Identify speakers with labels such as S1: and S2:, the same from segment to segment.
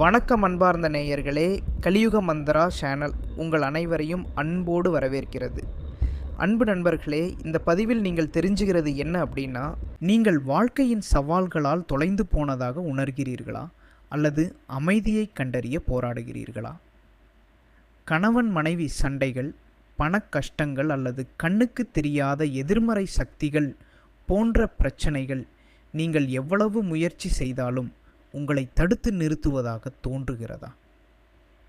S1: வணக்கம் அன்பார்ந்த நேயர்களே கலியுக மந்திரா சேனல் உங்கள் அனைவரையும் அன்போடு வரவேற்கிறது. அன்பு நண்பர்களே இந்த பதிவில் நீங்கள் தெரிஞ்சுகிறது என்ன அப்படின்னா நீங்கள் வாழ்க்கையின் சவால்களால் தொலைந்து போனதாக உணர்கிறீர்களா? அல்லது அமைதியை கண்டறிய போராடுகிறீர்களா? கணவன் மனைவி சண்டைகள் பணக் கஷ்டங்கள் அல்லது கண்ணுக்கு தெரியாத எதிர்மறை சக்திகள் போன்ற பிரச்சனைகள் நீங்கள் எவ்வளவு முயற்சி செய்தாலும் உங்களை தடுத்து நிறுத்துவதாக தோன்றுகிறதா?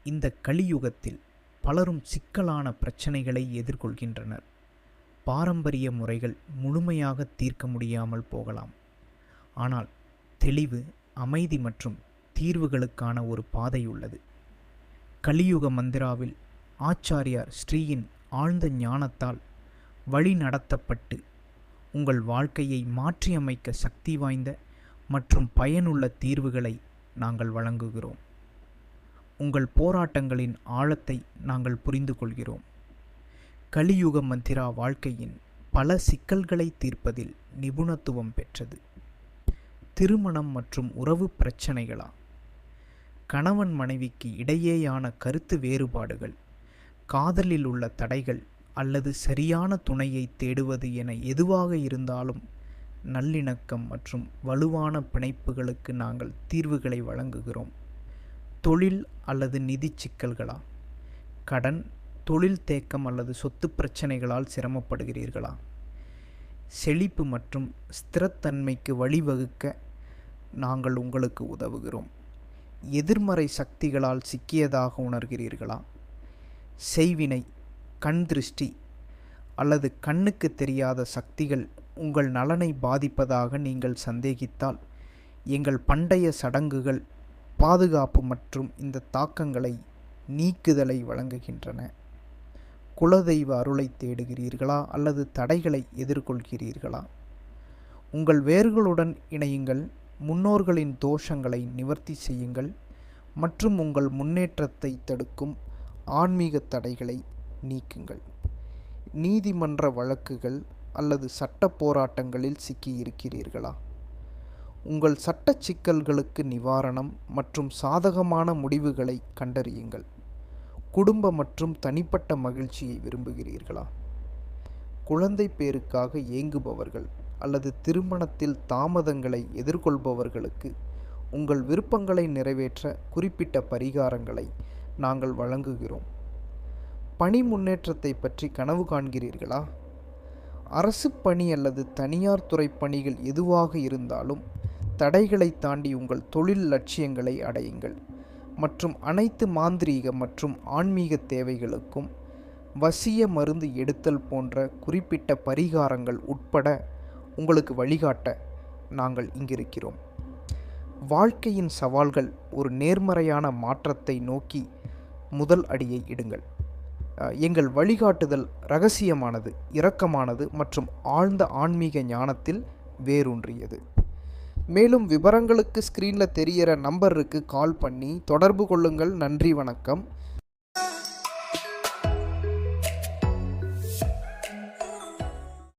S1: இந்த கலியுகத்தில் பலரும் சிக்கலான பிரச்சனைகளை எதிர்கொள்கின்றனர். பாரம்பரிய முறைகள் முழுமையாக தீர்க்க முடியாமல் போகலாம். ஆனால் தெளிவு அமைதி மற்றும் தீர்வுகளுக்கான ஒரு பாதை உள்ளது. கலியுக மந்திராவில் ஆச்சாரியார் ஸ்ரீயின் ஆழ்ந்த ஞானத்தால் வழி நடத்தப்பட்டு உங்கள் வாழ்க்கையை மாற்றியமைக்க சக்தி வாய்ந்த மற்றும் பயனுள்ள தீர்வுகளை நாங்கள் வழங்குகிறோம். உங்கள் போராட்டங்களின் ஆழத்தை நாங்கள் புரிந்து கொள்கிறோம். கலியுக மந்திரா வாழ்க்கையின் பல சிக்கல்களை தீர்ப்பதில் நிபுணத்துவம் பெற்றது. திருமணம் மற்றும் உறவு பிரச்சனைகளா? கணவன் மனைவிக்கு இடையேயான கருத்து வேறுபாடுகள் காதலில் உள்ள தடைகள் அல்லது சரியான துணையை தேடுவது என எதுவாக இருந்தாலும் நல்லிணக்கம் மற்றும் வலுவான பிணைப்புகளுக்கு நாங்கள் தீர்வுகளை வழங்குகிறோம். தொழில் அல்லது நிதி சிக்கல்களா? கடன் தொழில் தேக்கம் அல்லது சொத்து பிரச்சனைகளால் சிரமப்படுகிறீர்களா? செழிப்பு மற்றும் ஸ்திரத்தன்மைக்கு வழிவகுக்க நாங்கள் உங்களுக்கு உதவுகிறோம். எதிர்மறை சக்திகளால் சிக்கியதாக உணர்கிறீர்களா? செய்வினை கண் திருஷ்டி அல்லது கண்ணுக்கு தெரியாத சக்திகள் உங்கள் நலனை பாதிப்பதாக நீங்கள் சந்தேகித்தால் எங்கள் பண்டைய சடங்குகள் பாதுகாப்பு மற்றும் இந்த தாக்கங்களை நீக்குதலை வழங்குகின்றன. குலதெய்வ அருளை தேடுகிறீர்களா அல்லது தடைகளை எதிர்கொள்கிறீர்களா? உங்கள் வேர்களுடன் இணையுங்கள் முன்னோர்களின் தோஷங்களை நிவர்த்தி செய்யுங்கள் மற்றும் உங்கள் முன்னேற்றத்தை தடுக்கும் ஆன்மீக தடைகளை நீக்குங்கள். நீதிமன்ற வழக்குகள் அல்லது சட்ட போராட்டங்களில் சிக்கியிருக்கிறீர்களா? உங்கள் சட்ட சிக்கல்களுக்கு நிவாரணம் மற்றும் சாதகமான முடிவுகளை கண்டறியுங்கள். குடும்ப மற்றும் தனிப்பட்ட மகிழ்ச்சியை விரும்புகிறீர்களா? குழந்தை பேருக்காக ஏங்குபவர்கள் அல்லது திருமணத்தில் தாமதங்களை எதிர்கொள்பவர்களுக்கு உங்கள் விருப்பங்களை நிறைவேற்ற குறிப்பிட்ட பரிகாரங்களை நாங்கள் வழங்குகிறோம். பணி முன்னேற்றத்தை பற்றி கனவு காண்கிறீர்களா? அரசு பணி அல்லது தனியார் துறை பணிகள் எதுவாக இருந்தாலும் தடைகளை தாண்டி உங்கள் தொழில் லட்சியங்களை அடையுங்கள். மற்றும் அனைத்து மாந்திரீக மற்றும் ஆன்மீக தேவைகளுக்கும் வசிய மருந்து எடுத்தல் போன்ற குறிப்பிட்ட பரிகாரங்கள் உட்பட உங்களுக்கு வழிகாட்ட நாங்கள் இங்கிருக்கிறோம். வாழ்க்கையின் சவால்கள் ஒரு நேர்மறையான மாற்றத்தை நோக்கி முதல் அடியை இடுங்கள். எங்கள் வழிகாட்டுதல் ரகசியமானது இரக்கமானது மற்றும் ஆழ்ந்த ஆன்மீக ஞானத்தில் வேரூன்றியது. மேலும் விவரங்களுக்கு ஸ்க்ரீனில் தெரிகிற நம்பருக்கு கால் பண்ணி தொடர்பு கொள்ளுங்கள். நன்றி வணக்கம்.